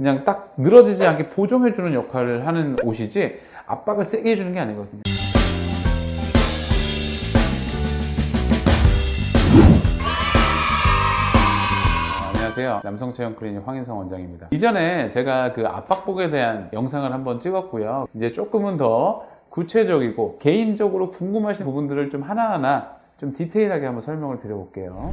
그냥 딱 늘어지지 않게 보정해주는 역할을 하는 옷이지 압박을 세게 해주는 게 아니거든요. 안녕하세요. 남성 체형 클리닉 황인성 원장입니다. 이전에 제가 그 압박복에 대한 영상을 한번 찍었고요. 이제 조금은 더 구체적이고 개인적으로 궁금하신 부분들을 좀 하나하나 좀 디테일하게 한번 설명을 드려볼게요.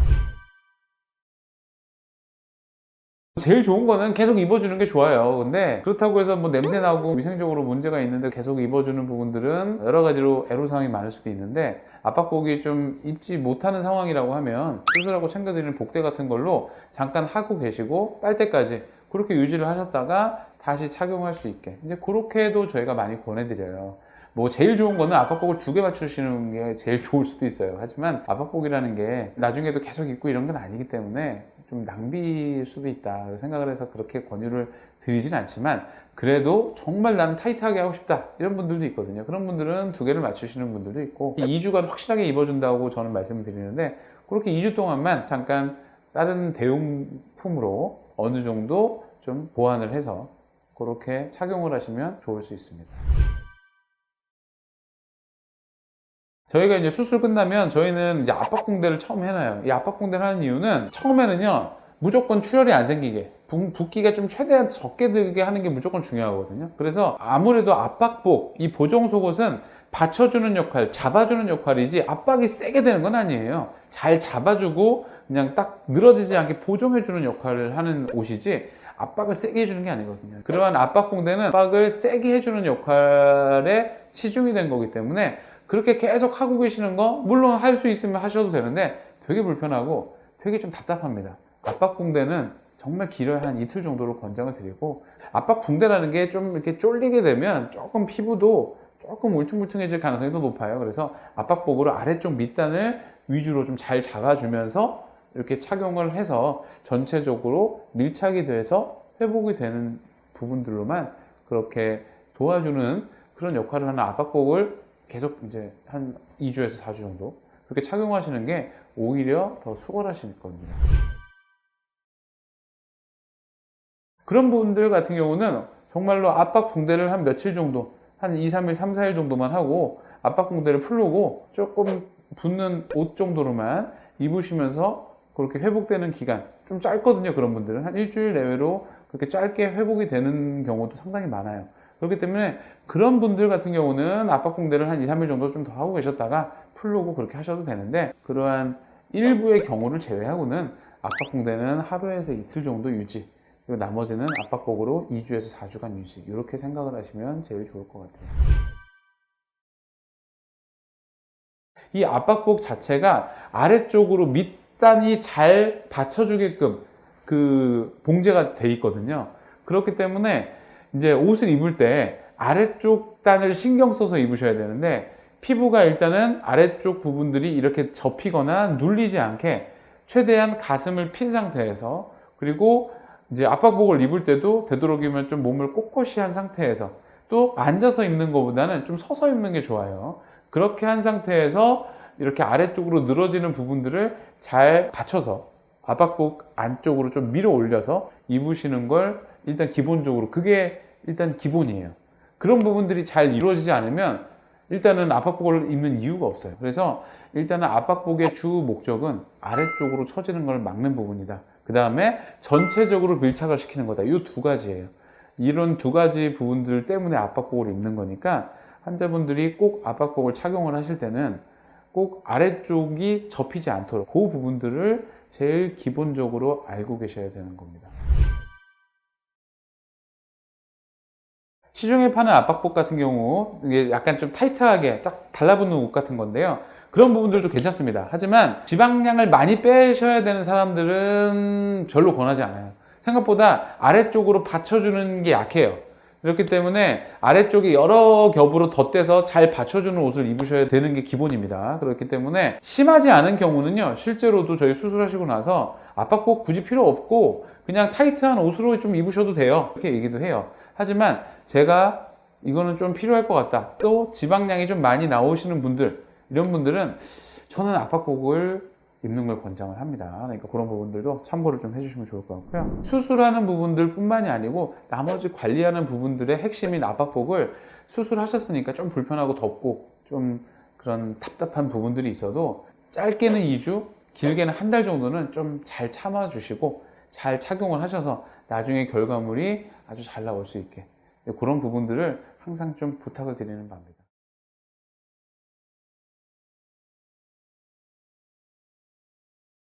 제일 좋은 거는 계속 입어주는 게 좋아요. 근데 그렇다고 해서 뭐 냄새 나고 위생적으로 문제가 있는데 계속 입어주는 부분들은 여러 가지로 애로사항이 많을 수도 있는데 압박복이 좀 입지 못하는 상황이라고 하면 수술하고 챙겨드리는 복대 같은 걸로 잠깐 하고 계시고 빨 때까지 그렇게 유지를 하셨다가 다시 착용할 수 있게 이제 그렇게도 저희가 많이 권해드려요. 뭐 제일 좋은 거는 압박복을 두 개 맞추시는 게 제일 좋을 수도 있어요. 하지만 압박복이라는 게 나중에도 계속 입고 이런 건 아니기 때문에 좀 낭비일 수도 있다 생각을 해서 그렇게 권유를 드리진 않지만 그래도 정말 나는 타이트하게 하고 싶다 이런 분들도 있거든요. 그런 분들은 두 개를 맞추시는 분들도 있고 2주간 확실하게 입어준다고 저는 말씀을 드리는데 그렇게 2주 동안만 잠깐 다른 대용품으로 어느 정도 좀 보완을 해서 그렇게 착용을 하시면 좋을 수 있습니다. 저희가 이제 수술 끝나면 저희는 이제 압박붕대를 처음 해놔요. 이 압박붕대를 하는 이유는 처음에는요, 무조건 출혈이 안 생기게, 붓- 붓기가 좀 최대한 적게 들게 하는 게 무조건 중요하거든요. 그래서 아무래도 압박복, 이 보정 속옷은 받쳐주는 역할, 잡아주는 역할이지 압박이 세게 되는 건 아니에요. 잘 잡아주고 그냥 딱 늘어지지 않게 보정해주는 역할을 하는 옷이지 압박을 세게 해주는 게 아니거든요. 그러한 압박붕대는 압박을 세게 해주는 역할에 치중이 된 거기 때문에 그렇게 계속 하고 계시는 거 물론 할 수 있으면 하셔도 되는데 되게 불편하고 되게 좀 답답합니다. 압박 붕대는 정말 길어야 한 이틀 정도로 권장을 드리고 압박 붕대라는 게 좀 이렇게 쫄리게 되면 조금 피부도 조금 울퉁불퉁해질 가능성이 더 높아요. 그래서 압박복으로 아래쪽 밑단을 위주로 좀 잘 잡아주면서 이렇게 착용을 해서 전체적으로 밀착이 돼서 회복이 되는 부분들로만 그렇게 도와주는 그런 역할을 하는 압박복을 계속 이제 한 2주에서 4주 정도 그렇게 착용하시는 게 오히려 더 수월하실 겁니다. 그런 분들 같은 경우는 정말로 압박 붕대를 한 며칠 정도, 한 2, 3일, 3, 4일 정도만 하고 압박 붕대를 풀고 조금 붙는 옷 정도로만 입으시면서 그렇게 회복되는 기간 좀 짧거든요. 그런 분들은 한 일주일 내외로 그렇게 짧게 회복이 되는 경우도 상당히 많아요. 그렇기 때문에 그런 분들 같은 경우는 압박붕대를 한 2, 3일 정도 좀 더 하고 계셨다가 풀르고 그렇게 하셔도 되는데 그러한 일부의 경우를 제외하고는 압박붕대는 하루에서 이틀 정도 유지 그리고 나머지는 압박복으로 2주에서 4주간 유지 이렇게 생각을 하시면 제일 좋을 것 같아요. 이 압박복 자체가 아래쪽으로 밑단이 잘 받쳐주게끔 그 봉제가 돼 있거든요. 그렇기 때문에 이제 옷을 입을 때 아래쪽 단을 신경 써서 입으셔야 되는데 피부가 일단은 아래쪽 부분들이 이렇게 접히거나 눌리지 않게 최대한 가슴을 핀 상태에서 그리고 이제 압박복을 입을 때도 되도록이면 좀 몸을 꼿꼿이 한 상태에서 또 앉아서 입는 것보다는 좀 서서 입는 게 좋아요. 그렇게 한 상태에서 이렇게 아래쪽으로 늘어지는 부분들을 잘 받쳐서 압박복 안쪽으로 좀 밀어 올려서 입으시는 걸 일단 기본적으로 그게 일단 기본이에요. 그런 부분들이 잘 이루어지지 않으면 일단은 압박복을 입는 이유가 없어요. 그래서 일단은 압박복의 주 목적은 아래쪽으로 처지는 걸 막는 부분이다. 그 다음에 전체적으로 밀착을 시키는 거다. 이 두 가지예요. 이런 두 가지 부분들 때문에 압박복을 입는 거니까 환자분들이 꼭 압박복을 착용을 하실 때는 꼭 아래쪽이 접히지 않도록 그 부분들을 제일 기본적으로 알고 계셔야 되는 겁니다. 시중에 파는 압박복 같은 경우 이게 약간 좀 타이트하게 딱 달라붙는 옷 같은 건데요. 그런 부분들도 괜찮습니다. 하지만 지방량을 많이 빼셔야 되는 사람들은 별로 권하지 않아요. 생각보다 아래쪽으로 받쳐주는 게 약해요. 그렇기 때문에 아래쪽이 여러 겹으로 덧대서 잘 받쳐주는 옷을 입으셔야 되는 게 기본입니다. 그렇기 때문에 심하지 않은 경우는요, 실제로도 저희 수술하시고 나서 압박복 굳이 필요 없고 그냥 타이트한 옷으로 좀 입으셔도 돼요. 이렇게 얘기도 해요. 하지만 제가 이거는 좀 필요할 것 같다. 또 지방량이 좀 많이 나오시는 분들, 이런 분들은 저는 압박복을 입는 걸 권장을 합니다. 그러니까 그런 부분들도 참고를 좀 해주시면 좋을 것 같고요. 수술하는 부분들 뿐만이 아니고 나머지 관리하는 부분들의 핵심인 압박복을 수술하셨으니까 좀 불편하고 덥고 좀 그런 답답한 부분들이 있어도 짧게는 2주, 길게는 한 달 정도는 좀 잘 참아주시고 잘 착용을 하셔서 나중에 결과물이 아주 잘 나올 수 있게 그런 부분들을 항상 좀 부탁을 드리는 바입니다.